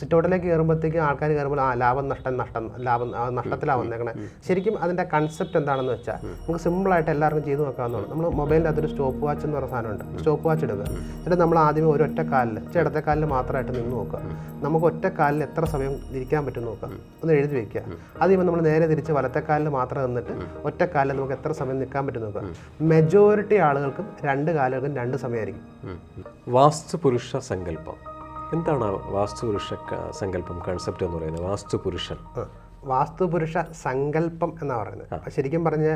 Sit ഔട്ടിലേക്ക് കയറുമ്പോഴത്തേക്കും ആൾക്കാർ കയറുമ്പോൾ ആ ലാഭം നഷ്ടം നഷ്ടം ലാഭം നഷ്ടത്തിലാണ് വന്നേക്കണേ. ശരിക്കും അതിന്റെ കൺസെപ്റ്റ് എന്താണെന്ന് വെച്ചാൽ നമുക്ക് സിമ്പിളായിട്ട് എല്ലാവർക്കും ചെയ്തു നോക്കാവുന്നതാണ്. നമ്മൾ മൊബൈലിന്റെ അതൊരു സ്റ്റോപ്പ് വാച്ച് എന്ന് പറയുന്ന സാധനമുണ്ട് സ്റ്റോപ്പ് വാച്ച് ഇടുക. എന്നിട്ട് നമ്മൾ ആദ്യമേ ഒരു ഒറ്റ കാലിൽ ഇടത്തെ കാലിൽ മാത്രമായിട്ട് നിന്ന് നോക്കുക. നമുക്ക് ഒറ്റ കാലിൽ എത്ര സമയം ഇരിക്കാൻ പറ്റും നോക്കുക. ഒന്ന് എഴുതി വെക്കുക. ആദ്യം നമ്മൾ നേരെ തിരിച്ച് വലത്തെ കാലിൽ മാത്രം നിന്നിട്ട് ഒറ്റ കാലിൽ നമുക്ക് എത്ര സമയം നിൽക്കാൻ പറ്റും നോക്കുക. മെജോറിറ്റി ആളുകൾക്കും രണ്ട് കാലുകൾക്കും രണ്ട് സമയമായിരിക്കും. വാസ്തു പുരുഷ സങ്കല്പം. എന്താണ് വാസ്തുപുരുഷ വാസ്തു പുരുഷ സങ്കല്പം കൺസെപ്റ്റ് എന്ന് പറയുന്നത് വാസ്തു പുരുഷൻ ആ. വാസ്തുപുരുഷ സങ്കല്പം എന്നാണ് പറയുന്നത്. അപ്പൊ ശരിക്കും പറഞ്ഞ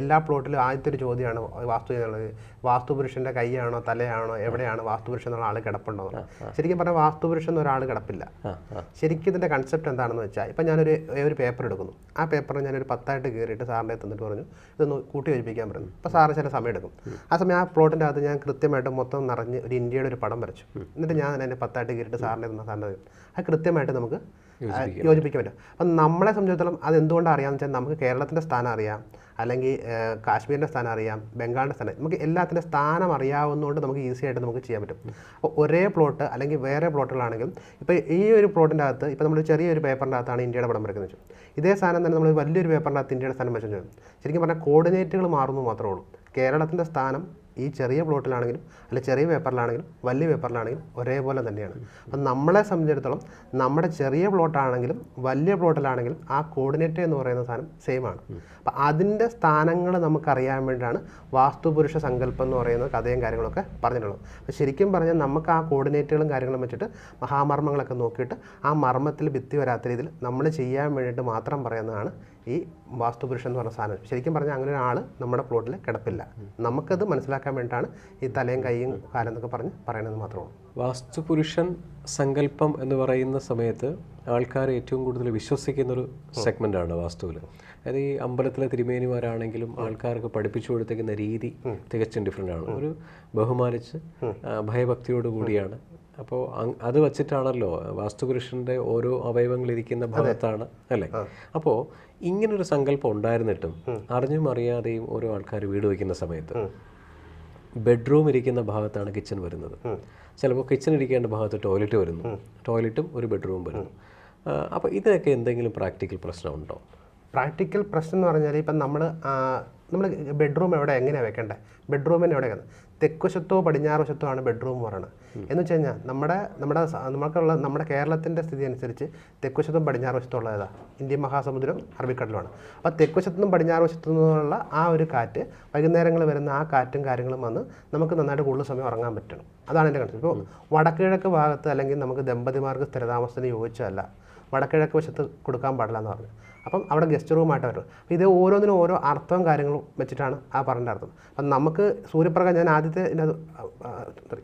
എല്ലാ പ്ലോട്ടിലും ആദ്യത്തെ ഒരു ചോദ്യമാണ് വാസ്തു എന്നുള്ളത് വാസ്തുപുരുഷന്റെ കൈയാണോ തലയാണോ എവിടെയാണ് വാസ്തുപുരുഷൻ എന്നുള്ള ആൾ കിടപ്പുണ്ടോ? ശരിക്കും പറഞ്ഞാൽ വാസ്തുപുരുഷൻ എന്ന ഒരാൾ കിടപ്പില്ല. ശരിക്കും ഇതിന്റെ കൺസെപ്റ്റ് എന്താണെന്ന് വെച്ചാൽ ഇപ്പം ഞാനൊരു ഒരു പേപ്പർ എടുക്കുന്നു. ആ പേപ്പർ ഞാനൊരു പത്തായിട്ട് കയറിയിട്ട് സാറിന്റെ തന്നിട്ട് പറഞ്ഞു ഇതൊന്ന് കൂട്ടി യോജിപ്പിക്കാൻ പറഞ്ഞു. അപ്പോൾ സാറ് ചില സമയം എടുക്കും. ആ സമയം ആ പ്ലോട്ടിന്റെ അകത്ത് ഞാൻ കൃത്യമായിട്ട് മൊത്തം നിറഞ്ഞ് ഒരു ഇന്ത്യയുടെ ഒരു പടം വരച്ചു. എന്നിട്ട് ഞാൻ അതിനെ പത്തായിട്ട് കയറിയിട്ട് സാറിന്റെ തന്ന സാറിന്റെ ആ കൃത്യമായിട്ട് നമുക്ക് യോജിപ്പിക്കാൻ പറ്റും. അപ്പം നമ്മളെ സംബന്ധിച്ചിടത്തോളം അത് എന്തുകൊണ്ടാണ് അറിയാമെന്ന് വെച്ചാൽ നമുക്ക് കേരളത്തിന്റെ സ്ഥാനം അറിയാം അല്ലെങ്കിൽ കാശ്മീരിന്റെ സ്ഥാനം അറിയാം ബംഗാളിന്റെ സ്ഥാനം നമുക്ക് എല്ലാത്തിന്റെ സ്ഥാനം അറിയാവുന്നതുകൊണ്ട് നമുക്ക് ഈസി ആയിട്ട് നമുക്ക് ചെയ്യാൻ പറ്റും. അപ്പോൾ ഒരേ പ്ലോട്ട് അല്ലെങ്കിൽ വേറെ പ്ലോട്ടുകളാണെങ്കിലും ഇപ്പോൾ ഈ ഒരു പ്ലോട്ടിന്റെ അകത്ത് ഇപ്പോൾ നമ്മൾ ചെറിയൊരു പേപ്പറിന്റെ അകത്താണ് ഇന്ത്യയുടെ പടം വരയ്ക്കുന്നത് വെച്ചു ഇതേ സ്ഥാനം തന്നെ നമ്മൾ വലിയൊരു പേപ്പറിന്റെ അകത്ത് ഇന്ത്യയുടെ സ്ഥാനം വെച്ചു ശരിക്കും പറഞ്ഞാൽ കോർഡിനേറ്റുകൾ മാറുന്നു മാത്രമേ ഉള്ളൂ. കേരളത്തിന്റെ സ്ഥാനം ഈ ചെറിയ പ്ലോട്ടിലാണെങ്കിലും അല്ലെ ചെറിയ പേപ്പറിലാണെങ്കിലും വലിയ പേപ്പറിലാണെങ്കിലും ഒരേപോലെ തന്നെയാണ്. അപ്പം നമ്മളെ സംബന്ധിച്ചിടത്തോളം നമ്മുടെ ചെറിയ പ്ലോട്ടാണെങ്കിലും വലിയ പ്ലോട്ടിലാണെങ്കിലും ആ കോർഡിനേറ്റ് എന്ന് പറയുന്ന സാധനം സെയിം ആണ്. അപ്പം അതിന്റെ സ്ഥാനങ്ങൾ നമുക്കറിയാൻ വേണ്ടിയിട്ടാണ് വാസ്തുപുരുഷ സങ്കല്പം എന്ന് പറയുന്ന കഥയും കാര്യങ്ങളൊക്കെ പറഞ്ഞിട്ടുള്ളത്. അപ്പം ശരിക്കും പറഞ്ഞാൽ നമുക്ക് ആ കോർഡിനേറ്റുകളും കാര്യങ്ങളും വെച്ചിട്ട് മഹാമർമ്മങ്ങളൊക്കെ നോക്കിയിട്ട് ആ മർമ്മത്തിൽ ഭിത്തി വരാത്ത രീതിയിൽ നമ്മൾ ചെയ്യാൻ വേണ്ടിയിട്ട് മാത്രം പറയുന്നതാണ് ഈ വാസ്തുപുരുഷൻ എന്ന് പറഞ്ഞ സാധനം. ശരിക്കും പറഞ്ഞാൽ അങ്ങനെ ഒരാൾ നമ്മുടെ പ്ലോട്ടിൽ കിടപ്പില്ല. നമുക്കത് മനസ്സിലാക്കാൻ വേണ്ടിയിട്ടാണ് ഈ തലയും കൈയും കാലം എന്നൊക്കെ പറഞ്ഞ് പറയണത് മാത്രമേ ഉള്ളൂ. വാസ്തു സങ്കല്പം എന്ന് പറയുന്ന സമയത്ത് ആൾക്കാർ ഏറ്റവും കൂടുതൽ വിശ്വസിക്കുന്ന ഒരു സെഗ്മെന്റ് ആണ് വാസ്തുവിൽ അതായത് ഈ അമ്പലത്തിലെ തിരുമേനിമാരാണെങ്കിലും ആൾക്കാർക്ക് പഠിപ്പിച്ചു കൊടുത്തേക്കുന്ന രീതി തികച്ചും ഡിഫറെന്റ് ആണ്. ഒരു ബഹുമാനിച്ച് ഭയഭക്തിയോട് കൂടിയാണ് അപ്പോൾ അത് വച്ചിട്ടാണല്ലോ വാസ്തുപുരുഷന്റെ ഓരോ അവയവങ്ങൾ ഇരിക്കുന്ന ഭാഗത്താണ് അല്ലേ? അപ്പോൾ ഇങ്ങനൊരു സങ്കല്പം ഉണ്ടായിരുന്നിട്ടും അറിഞ്ഞും അറിയാതെയും ഓരോ ആൾക്കാർ വീട് വയ്ക്കുന്ന സമയത്ത് ബെഡ്റൂം ഇരിക്കുന്ന ഭാഗത്താണ് കിച്ചൺ വരുന്നത്. ചിലപ്പോൾ കിച്ചൺ ഇരിക്കേണ്ട ഭാഗത്ത് ടോയ്ലറ്റ് വരുന്നു. ടോയ്ലറ്റും ഒരു ബെഡ്റൂം വരുന്നു. അപ്പോൾ ഇതിനൊക്കെ എന്തെങ്കിലും പ്രാക്ടിക്കൽ പ്രശ്നമുണ്ടോ? പ്രാക്ടിക്കൽ പ്രശ്നം എന്ന് പറഞ്ഞാൽ ഇപ്പം നമ്മൾ നമ്മൾ ബെഡ്റൂം എവിടെ എങ്ങനെയാണ് വെക്കേണ്ടത് ബെഡ്റൂമിന് എവിടെ തെക്കുവശത്തോ പടിഞ്ഞാറ് വശത്തോ ആണ് ബെഡ്റൂം പറയണത്. എന്ന് വെച്ച് കഴിഞ്ഞാൽ നമ്മുടെ നമ്മുടെ നമുക്കുള്ള നമ്മുടെ കേരളത്തിന്റെ സ്ഥിതി അനുസരിച്ച് തെക്കുവശത്തും പടിഞ്ഞാറ് വശത്തുള്ളതാ ഏതാ ഇന്ത്യൻ മഹാസമുദ്രം അറബിക്കടലുമാണ് അപ്പോൾ തെക്കുവശത്തുനിന്നും പടിഞ്ഞാറ് വശത്തു നിന്നുള്ള ആ ഒരു കാറ്റ് വൈകുന്നേരങ്ങൾ വരുന്ന ആ കാറ്റും കാര്യങ്ങളും വന്ന് നമുക്ക് നന്നായിട്ട് കൂടുതൽ സമയം ഉറങ്ങാൻ പറ്റണം. അതാണ് എന്റെ കൺസെപ്റ്റ് ഇപ്പോൾ വടക്കിഴക്ക് ഭാഗത്ത് അല്ലെങ്കിൽ നമുക്ക് ദമ്പതിമാർക്ക് സ്ഥിരതാമസത്തിന് യോജിച്ചതല്ല. വടക്കിഴക്ക് വശത്ത് കൊടുക്കാൻ പാടില്ല എന്ന് പറഞ്ഞു. അപ്പം അവിടെ ഗസ്റ്റ് റൂമായിട്ട് വരും. അപ്പോൾ ഇത് ഓരോന്നിനും ഓരോ അർത്ഥവും കാര്യങ്ങളും വെച്ചിട്ടാണ് ആ പറഞ്ഞ അർത്ഥം അപ്പം നമുക്ക് സൂര്യപ്രകാശം ഞാൻ ആദ്യത്തെ സോറി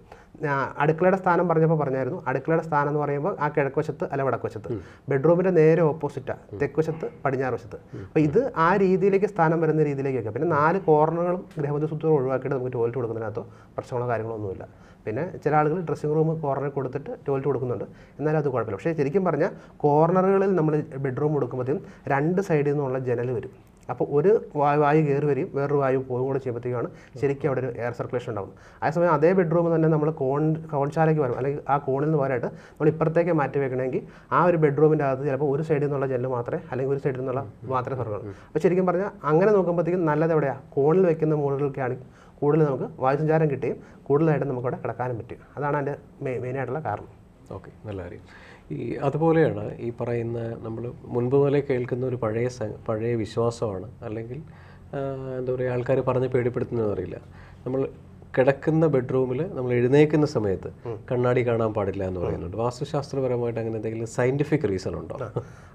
അടുക്കളയുടെ സ്ഥാനം പറഞ്ഞപ്പോൾ പറഞ്ഞായിരുന്നു. അടുക്കളയുടെ സ്ഥാനം എന്ന് പറയുമ്പോൾ ആ കിഴക്കുവശത്ത് അല്ല വടക്ക് വശത്ത് ബെഡ്റൂമിന്റെ നേരെ ഓപ്പോസിറ്റാണ് തെക്കുവശത്ത് പടിഞ്ഞാറ് വശത്ത്. അപ്പോൾ ഇത് ആ രീതിയിലേക്ക് സ്ഥാനം വരുന്ന രീതിയിലേക്കൊക്കെ പിന്നെ നാല് കോർണറുകളും ഗ്രഹബന്ധസൂത്രം ഒഴിവാക്കിയിട്ട് നമുക്ക് ടോയ്ലറ്റ് കൊടുക്കുന്നതിനകത്തോ പ്രശ്നങ്ങളോ കാര്യങ്ങളോ ഒന്നുമില്ല. പിന്നെ ചില ആളുകൾ ഡ്രസ്സിംഗ് റൂം കോർണറിൽ കൊടുത്തിട്ട് ടോയ്ലറ്റ് കൊടുക്കുന്നുണ്ട്. എന്നാലും അത് കുഴപ്പമില്ല. പക്ഷേ ശരിക്കും പറഞ്ഞാൽ കോർണറുകളിൽ നമ്മൾ ബെഡ്റൂം കൊടുക്കുമ്പോഴത്തേക്കും രണ്ട് സൈഡിൽ നിന്നുള്ള ജനൽ വരും. അപ്പോൾ ഒരു വായു വായു കയറി വരും വേറൊരു വായു പോവുകയും കൂടെ ചെയ്യുമ്പോഴത്തേക്കാണ് ശരിക്കും അവിടെ ഒരു എയർ സർക്കുലേഷൻ ഉണ്ടാകുന്നത് അതേസമയം അതേ ബെഡ്റൂം തന്നെ നമ്മൾ കോൺ കോൺശാലയ്ക്ക് വരും അല്ലെങ്കിൽ ആ കോണിൽ നിന്ന് പോരായിട്ട് നമ്മൾ ഇപ്പുറത്തേക്ക് മാറ്റി വെക്കണമെങ്കിൽ ആ ഒരു ബെഡ്റൂമിന്റെ അകത്ത് ചിലപ്പോൾ ഒരു സൈഡിൽ നിന്നുള്ള ജെല്ല് മാത്രമേ അല്ലെങ്കിൽ ഒരു സൈഡിൽ നിന്നുള്ള മാത്രമേ തുറക്കുള്ളൂ അപ്പോൾ ശരിക്കും പറഞ്ഞാൽ അങ്ങനെ നോക്കുമ്പോഴത്തേക്കും നല്ലത് എവിടെയാണ് കോണിൽ വെക്കുന്ന മുകളിലൊക്കെയാണ് കൂടുതൽ നമുക്ക് വായുസഞ്ചാരം കിട്ടുകയും കൂടുതലായിട്ട് നമുക്കവിടെ കിടക്കാനും പറ്റും അതാണ് അതിന്റെ മെയിൻ മെയിനായിട്ടുള്ള കാരണം. ഓക്കെ നല്ല കാര്യം. ഈ അതുപോലെയാണ് ഈ പറയുന്ന നമ്മൾ മുൻപ് മുതലേ കേൾക്കുന്ന ഒരു പഴയ പഴയ വിശ്വാസമാണ്. അല്ലെങ്കിൽ എന്താ പറയുക ആൾക്കാർ പറഞ്ഞ് പേടിപ്പെടുത്തുന്നതെന്ന് അറിയില്ല നമ്മൾ കിടക്കുന്ന ബെഡ്റൂമിൽ നമ്മൾ എഴുന്നേക്കുന്ന സമയത്ത് കണ്ണാടി കാണാൻ പാടില്ല എന്ന് പറയുന്നുണ്ട്. വാസ്തുശാസ്ത്രപരമായിട്ട് അങ്ങനെ എന്തെങ്കിലും സയന്റിഫിക് റീസൺ ഉണ്ടോ?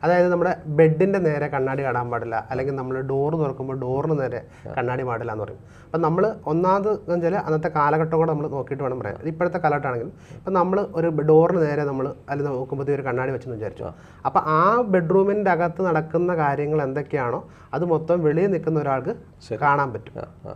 അതായത് നമ്മുടെ ബെഡിന്റെ നേരെ കണ്ണാടി കാണാൻ പാടില്ല. അല്ലെങ്കിൽ നമ്മൾ ഡോർ തുറക്കുമ്പോൾ ഡോറിന് നേരെ കണ്ണാടി പാടില്ല എന്ന് പറയും. അപ്പം നമ്മൾ ഒന്നാമത് എന്ന് വെച്ചാൽ അന്നത്തെ കാലഘട്ടം കൂടെ നമ്മൾ നോക്കിയിട്ട് വേണം പറയാൻ ഇപ്പോഴത്തെ കാലഘട്ടമാണെങ്കിലും ഇപ്പം നമ്മൾ ഒരു ഡോറിന് നേരെ നമ്മൾ അതിൽ നോക്കുമ്പോഴത്തേക്ക് ഒരു കണ്ണാടി വെച്ചെന്ന് വിചാരിച്ചു. അപ്പം ആ ബെഡ്റൂമിന്റെ അകത്ത് നടക്കുന്ന കാര്യങ്ങൾ എന്തൊക്കെയാണോ അത് മൊത്തം വെളിയിൽ നിൽക്കുന്ന ഒരാൾക്ക് കാണാൻ പറ്റും.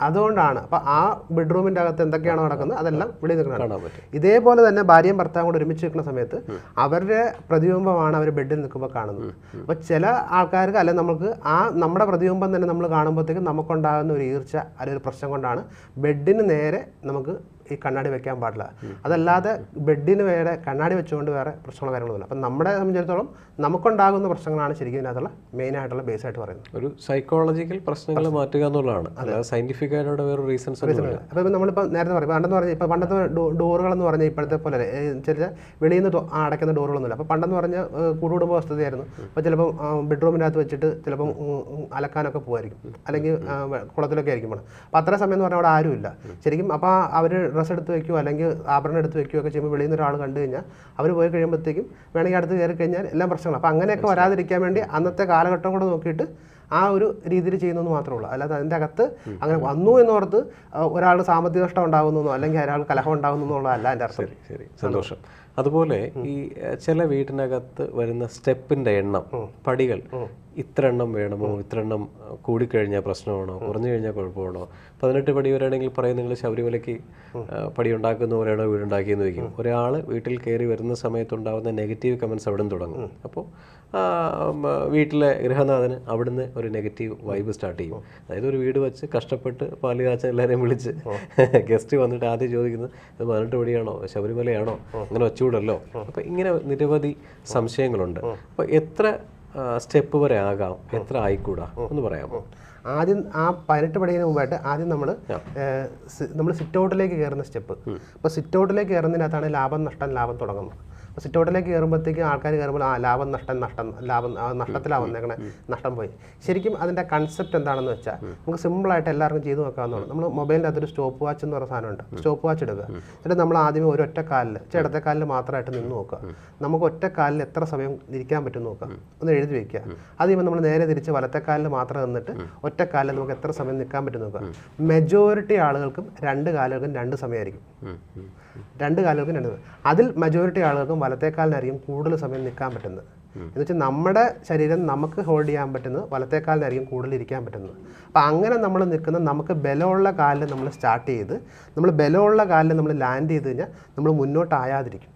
അതുകൊണ്ടാണ്. അപ്പം ആ ബെഡ്റൂമിന്റെ അകത്ത് എന്തൊക്കെയാണോ നടക്കുന്നത് അതെല്ലാം വെളിയിൽ നിൽക്കണം. ഇതേപോലെ തന്നെ ഭാര്യയും ഭർത്താവും കൂടെ ഒരുമിച്ച് നിൽക്കുന്ന സമയത്ത് അവരുടെ പ്രതിബിംബമാണ് അവർ ബെഡിൽ നിൽക്കുമ്പോൾ കാണുന്നത്. അപ്പോൾ ചില ആൾക്കാർക്ക് അല്ലെ നമുക്ക് ആ നമ്മുടെ പ്രതിബിംബം തന്നെ നമ്മൾ കാണുമ്പോഴത്തേക്കും നമുക്കുണ്ടാകുന്ന ഒരു ഈർച്ച അല്ലെങ്കിൽ ഒരു പ്രശ്നം കൊണ്ടാണ് ബെഡിന് നേരെ നമുക്ക് ഈ കണ്ണാടി വെക്കാൻ പാടില്ല. അതല്ലാതെ ബെഡിന് വേറെ കണ്ണാടി വെച്ചുകൊണ്ട് വേറെ പ്രശ്നങ്ങൾ കാര്യങ്ങളൊന്നുമില്ല. അപ്പം നമ്മളെ സംബന്ധിച്ചിടത്തോളം നമുക്കുണ്ടാകുന്ന പ്രശ്നങ്ങളാണ് ശരിക്കും ഇതിനകത്തുള്ള മെയിൻ ആയിട്ടുള്ള ബേസ് ആയിട്ട് പറയുന്നത്. ഒരു സൈക്കോളജിക്കൽ പ്രശ്നങ്ങൾ മാറ്റുക എന്നുള്ളതാണ്. അല്ലാതെ സയന്റിഫിക് ആയിട്ട് വേറെ റീസൺസ് അപ്പോൾ നമ്മളിപ്പോൾ നേരത്തെ പറയും. പണ്ടെന്ന് പറഞ്ഞാൽ ഇപ്പോൾ പണ്ടത്തെ ഡോറുകളെന്ന് പറഞ്ഞാൽ ഇപ്പോഴത്തെ പോലെ ചെറിയ വെളിയിൽ നിന്ന് അടയ്ക്കുന്ന ഡോറുകളൊന്നുമില്ല. അപ്പോൾ പണ്ടെന്ന് പറഞ്ഞാൽ കൂടുകുടുംബ വസ്തുതയായിരുന്നു അപ്പോൾ ചിലപ്പോൾ ബെഡ്റൂമിനകത്ത് വെച്ചിട്ട് ചിലപ്പം അലക്കാനൊക്കെ പോകുമായിരിക്കും അല്ലെങ്കിൽ കുളത്തിലൊക്കെ ആയിരിക്കും അപ്പോൾ അത്ര സമയം എന്ന് പറഞ്ഞാൽ അവിടെ ആരുമില്ല. ശരിക്കും അപ്പോൾ അവർ ഡ്രസ്സ് എടുത്ത് വയ്ക്കുകയോ അല്ലെങ്കിൽ ആഭരണം എടുത്ത് വയ്ക്കുകയോ ഒക്കെ ചെയ്യുമ്പോൾ വെളിയിൽ നിന്ന് ഒരാൾ കണ്ടു കഴിഞ്ഞാൽ അവർ പോയി കഴിയുമ്പോഴത്തേക്കും വേണമെങ്കിൽ അടുത്ത് കയറി കഴിഞ്ഞാൽ എല്ലാം പ്രശ്നങ്ങളാണ് അപ്പോൾ അങ്ങനെയൊക്കെ വരാതിരിക്കാൻ വേണ്ടി അന്നത്തെ കാലഘട്ടം കൂടെ നോക്കിയിട്ട് ആ ഒരു രീതിയിൽ ചെയ്യുന്നതെന്ന് മാത്രമേ ഉള്ളൂ. അല്ലാതെ അതിന്റെ അകത്ത് അങ്ങനെ വന്നു എന്നോർത്ത് ഒരാൾ സാമ്പത്തിക നഷ്ടം ഉണ്ടാകുന്നോ അല്ലെങ്കിൽ ഒരാൾ കലഹം ഉണ്ടാകുന്നോ അല്ല എന്റെ അർത്ഥം. ശരി ശരി. സന്തോഷം. അതുപോലെ ഈ ചില വീട്ടിനകത്ത് വരുന്ന സ്റ്റെപ്പിന്റെ എണ്ണം പടികൾ ഇത്ര എണ്ണം വേണമോ? ഇത്ര എണ്ണം കൂടിക്കഴിഞ്ഞാൽ പ്രശ്നമാണോ? കുറഞ്ഞു കഴിഞ്ഞാൽ കുഴപ്പമാണോ? പതിനെട്ട് പടി വരെയാണെങ്കിൽ പറയും നിങ്ങൾ ശബരിമലയ്ക്ക് പടി ഉണ്ടാക്കുന്ന പോലെയാണോ വീടുണ്ടാക്കിയെന്ന് വയ്ക്കും ഒരാൾ വീട്ടിൽ കയറി വരുന്ന സമയത്തുണ്ടാകുന്ന നെഗറ്റീവ് കമൻസ് അവിടെ നിന്ന് തുടങ്ങും അപ്പോൾ വീട്ടിലെ ഗൃഹനാഥന് അവിടുന്ന് ഒരു നെഗറ്റീവ് വൈബ് സ്റ്റാർട്ട് ചെയ്യും. അതായത് ഒരു വീട് വെച്ച് കഷ്ടപ്പെട്ട് പാൽ കാച്ച എല്ലാവരെയും വിളിച്ച് ഗസ്റ്റ് വന്നിട്ട് ആദ്യം ചോദിക്കുന്നത് ഇത് പതിനെട്ട് മണിയാണോ? ശബരിമലയാണോ? അങ്ങനെ വെച്ചുകൂടല്ലോ? അപ്പം ഇങ്ങനെ നിരവധി സംശയങ്ങളുണ്ട്. അപ്പോൾ എത്ര സ്റ്റെപ്പ് വരെ ആകാം? എത്ര ആയിക്കൂടാ? എന്ന് പറയാമോ? ആദ്യം ആ പതിനെട്ട് പടിയതിന് മുമ്പായിട്ട് ആദ്യം നമ്മൾ നമ്മൾ സിറ്റ് ഔട്ടിലേക്ക് കയറുന്ന സ്റ്റെപ്പ് അപ്പോൾ സിറ്റ് ഔട്ടിലേക്ക് കയറുന്നതിനകത്താണ് ലാഭം നഷ്ടം ലാഭം തുടങ്ങുന്നത്. അപ്പോൾ സിറ്റ് ഔട്ടിലേക്ക് കയറുമ്പോഴത്തേക്കും ആൾക്കാർ കയറുമ്പോൾ ആ ലാഭം നഷ്ടം നഷ്ടം ലാഭം നഷ്ടത്തിലാണ് വന്നേക്കണേ നഷ്ടം പോയി. ശരിക്കും അതിന്റെ കൺസെപ്റ്റ് എന്താണെന്ന് വെച്ചാൽ നമുക്ക് സിമ്പിളായിട്ട് എല്ലാവർക്കും ചെയ്തു നോക്കാവുന്നതാണ് നമ്മൾ മൊബൈലിന്റെ അകത്തൊരു സ്റ്റോപ്പ് വാച്ച് എന്ന് പറയുന്ന സാധനമുണ്ട് സ്റ്റോപ്പ് വാച്ച് എടുക്കുക എന്നിട്ട് നമ്മൾ ആദ്യമേ ഒരു ഒറ്റ കാലിൽ ഇടത്തെ കാലിൽ മാത്രമായിട്ട് നിന്ന് നോക്കുക. നമുക്ക് ഒറ്റ കാലിൽ എത്ര സമയം ഇരിക്കാൻ പറ്റും നോക്കുക. ഒന്ന് എഴുതി വെക്കുക. ആദ്യം നമ്മൾ നേരെ തിരിച്ച് വലത്തെ കാലിൽ മാത്രം നിന്നിട്ട് ഒറ്റ കാലിൽ നമുക്ക് എത്ര സമയം നിൽക്കാൻ പറ്റും നോക്കുക. മെജോറിറ്റി ആളുകൾക്കും രണ്ട് കാലുകൾക്കും രണ്ട് സമയമായിരിക്കും. രണ്ട് കാലുകൾക്കും രണ്ട് അതിൽ മെജോറിറ്റി ആളുകൾക്കും വലത്തെ കാലിനായിരിക്കും കൂടുതൽ സമയം നിൽക്കാൻ പറ്റുന്നത്. എന്ന് വെച്ചാൽ നമ്മുടെ ശരീരം നമുക്ക് ഹോൾഡ് ചെയ്യാൻ പറ്റുന്നത് വലത്തെ കാലിനായിരിക്കും കൂടുതൽ ഇരിക്കാൻ പറ്റുന്നത്. അപ്പോൾ അങ്ങനെ നമ്മൾ നിൽക്കുന്ന നമുക്ക് ബലമുള്ള കാലിൽ നമ്മൾ സ്റ്റാർട്ട് ചെയ്ത് നമ്മൾ ബലമുള്ള കാലിൽ നമ്മൾ ലാൻഡ് ചെയ്ത് കഴിഞ്ഞാൽ നമ്മൾ മുന്നോട്ടായാതിരിക്കും.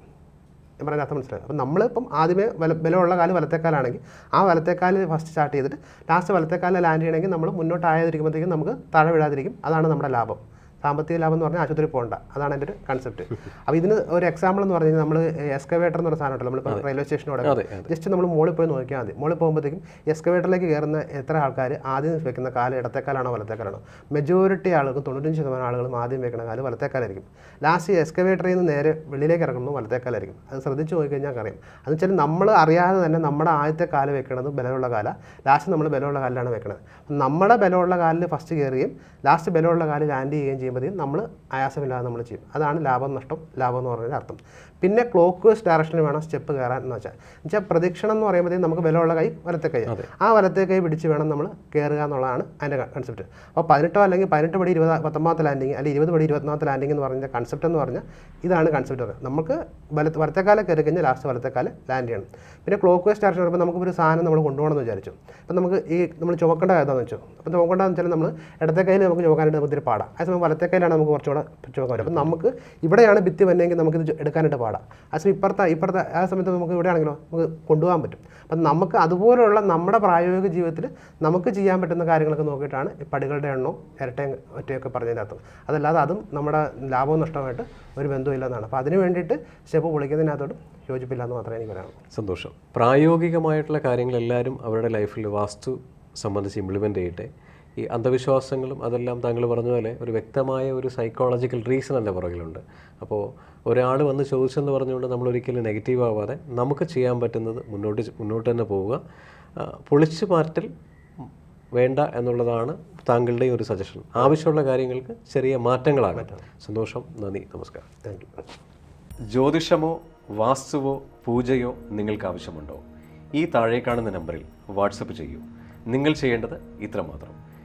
ഞാൻ പറയുന്ന അർത്ഥം മനസ്സിലായി? അപ്പോൾ നമ്മളിപ്പം ആദ്യമേ വല ബലമുള്ള കാൽ വലത്തേക്കാലാണെങ്കിൽ ആ വലത്തേക്കാലിൽ ഫസ്റ്റ് സ്റ്റാർട്ട് ചെയ്തിട്ട് ലാസ്റ്റ് വലത്തേക്കാലിൽ ലാൻഡ് ചെയ്യണമെങ്കിൽ നമ്മൾ മുന്നോട്ടായതിരിക്കുമ്പോഴത്തേക്കും നമുക്ക് താഴെ വിടാതിരിക്കും. അതാണ് നമ്മുടെ ലാഭം. സാമ്പത്തിക ലാഭം എന്ന് പറഞ്ഞാൽ ആശുപത്രി പോകണ്ട. അതാണ് എന്റെ ഒരു കൺസെപ്റ്റ് അപ്പോൾ ഇതിന് ഒരു എക്സാമ്പിൾ എന്ന് പറഞ്ഞു കഴിഞ്ഞാൽ നമ്മൾ എക്സ്കവേറ്റർ എന്ന് പറഞ്ഞ സാധനം നമ്മൾ റെയിൽവേ സ്റ്റേഷനോടെ ജസ്റ്റ് നമ്മൾ മുകളിൽ പോയി നോക്കിയാൽ മതി. മുകളിൽ പോകുമ്പോഴത്തേക്കും എക്സ്കവേറ്ററിലേക്ക് കയറുന്ന എത്ര ആൾക്കാർ ആദ്യം വെക്കുന്ന കാൽ ഇടത്തേക്കാലാണോ വലത്തേക്കാലാണോ? മെജോറിറ്റി ആളുകൾ തൊണ്ണൂറ്റഞ്ച് ശതമാനം ആളുകളും ആദ്യം വെക്കുന്ന കാൽ വലത്തേക്കാലായിരിക്കും. ലാസ്റ്റ് എക്സ്കവേറ്ററിൽ നിന്ന് നേരെ വെളിയിലേക്ക് ഇറങ്ങുന്നത് വലത്തേക്കാലായിരിക്കും. അത് ശ്രദ്ധിച്ച് നോക്കി കഴിഞ്ഞാൽ അറിയാം. അത് വെച്ചാൽ നമ്മൾ അറിയാതെ തന്നെ നമ്മുടെ ആദ്യത്തെ കാൽ വെക്കണത് ബലമുള്ള കാല. ലാസ്റ്റ് നമ്മൾ ബലമുള്ള കാലിലാണ് വെക്കുന്നത് നമ്മുടെ ബലമുള്ള കാലിൽ ഫസ്റ്റ് കയറുകയും ലാസ്റ്റ് ബലമുള്ള കാലിൽ ലാൻഡ് ചെയ്യുകയും ചെയ്യുമ്പോഴത്തേക്കും നമ്മൾ ആയാസമില്ലാതെ നമ്മൾ ചെയ്യും. അതാണ് ലാഭം നഷ്ടം. ലാഭം എന്ന് പറയുന്നതിന്റെ അർത്ഥം. പിന്നെ ക്ലോക്ക് വേസ് ഡയറക്ഷനിൽ വേണം സ്റ്റെപ്പ് കയറാൻ എന്ന് വെച്ചാൽ. വെച്ചാൽ പ്രദക്ഷിണം എന്ന് പറയുമ്പോഴത്തേക്കും നമുക്ക് വിലയുള്ള കൈ വലത്തെ കൈ. ആ വലത്തെ കൈ പിടിച്ച് വേണം നമ്മൾ കയറുക എന്നുള്ളതാണ് അതിന്റെ കൺസെപ്റ്റ് അപ്പോൾ പതിനെട്ടോ അല്ലെങ്കിൽ പതിനെട്ട് പടി ഇരുപത് പത്തൊമ്പതാമത്തെ ലാൻഡിങ് അല്ലെങ്കിൽ ഇരുപത് പടി ഇരുപത്തൊന്നാമത്തെ ലാൻഡിങ് എന്ന് പറഞ്ഞ കൺസെപ്റ്റ് എന്ന് പറഞ്ഞാൽ ഇതാണ് കൺസെപ്റ്റ് നമുക്ക് വലത്ത് വലത്തേക്കാല കയറി കഴിഞ്ഞാൽ ലാസ്റ്റ് വലത്തേക്കാല ലാൻഡ് ചെയ്യണം. പിന്നെ ക്ലോക്ക് വേസ് ഡയറക്ഷൻ വരുമ്പോൾ നമുക്കൊരു സാധനം നമ്മൾ കൊണ്ടുപോകണം എന്ന് വിചാരിച്ചു. അപ്പോൾ നമുക്ക് ഈ നമ്മൾ ചുമക്കേണ്ട ഏതാണെന്ന് വെച്ചു? അപ്പോൾ ചുമക്കേണ്ടതെന്ന് വെച്ചാൽ നമ്മൾ ഇടത്തെ കയ്യിൽ നമുക്ക് ചുമക്കാനായിട്ട് നമുക്ക് ഇത്തിരി പാടാം. അതേസമയം വലത്തെ കയ്യിലാണ് നമുക്ക് കുറച്ചുകൂടെ ചുമക്കാൻ പറ്റും അപ്പം നമുക്ക് ഇവിടെയാണ് ഭിത്തി വന്നെങ്കിൽ നമുക്കിത് എടുക്കാനായിട്ട് പാടാം. അതേസമയം ഇപ്പുറത്തെ ഇപ്പുറത്തെ ആ സമയത്ത് നമുക്ക് ഇവിടെ ആണെങ്കിലോ നമുക്ക് കൊണ്ടുപോകാൻ പറ്റും. അപ്പം നമുക്ക് അതുപോലെയുള്ള നമ്മുടെ പ്രായോഗിക ജീവിതത്തിൽ നമുക്ക് ചെയ്യാൻ പറ്റുന്ന കാര്യങ്ങളൊക്കെ നോക്കിയിട്ടാണ് പടികളുടെ എണ്ണവും ഇരട്ടയും ഒറ്റയൊക്കെ പറഞ്ഞതിന്റെ അർത്ഥം അതല്ലാതെ അതും നമ്മുടെ ലാഭവും നഷ്ടമായിട്ട് ഒരു ബന്ധമില്ലെന്നാണ് അപ്പോൾ അതിന് വേണ്ടിയിട്ട് സ്റ്റെപ്പ് പൊളിക്കുന്നതിനകത്തോട് യോജിപ്പില്ല എന്ന് മാത്രമേ എനിക്ക് പറയാനുള്ളൂ. സന്തോഷം. പ്രായോഗികമായിട്ടുള്ള കാര്യങ്ങൾ എല്ലാവരും അവരുടെ ലൈഫിൽ വാസ്തു സംബന്ധിച്ച് ഇംപ്ലിമെന്റ് ചെയ്യട്ടെ. ഈ അന്ധവിശ്വാസങ്ങളും അതെല്ലാം താങ്കൾ പറഞ്ഞ പോലെ ഒരു വ്യക്തമായ ഒരു സൈക്കോളജിക്കൽ റീസൺ എന്റെ പുറകിലുണ്ട്. അപ്പോൾ ഒരാൾ വന്ന് ചോദിച്ചെന്ന് പറഞ്ഞുകൊണ്ട് നമ്മൾ ഒരിക്കലും നെഗറ്റീവ് ആവാതെ നമുക്ക് ചെയ്യാൻ പറ്റുന്നത് മുന്നോട്ട് മുന്നോട്ട് തന്നെ പോവുക. പൊളിച്ചു മാറ്റൽ വേണ്ട എന്നുള്ളതാണ് താങ്കളുടെ ഒരു സജഷൻ ആവശ്യമുള്ള കാര്യങ്ങൾക്ക് ചെറിയ മാറ്റങ്ങളാകട്ടെ. സന്തോഷം. നന്ദി. നമസ്കാരം. താങ്ക് യു ജ്യോതിഷമോ വാസ്തുവോ പൂജയോ നിങ്ങൾക്ക് ആവശ്യമുണ്ടോ? ഈ താഴെ കാണുന്ന നമ്പറിൽ വാട്സപ്പ് ചെയ്യൂ. നിങ്ങൾ ചെയ്യേണ്ടത് ഇത്രമാത്രം.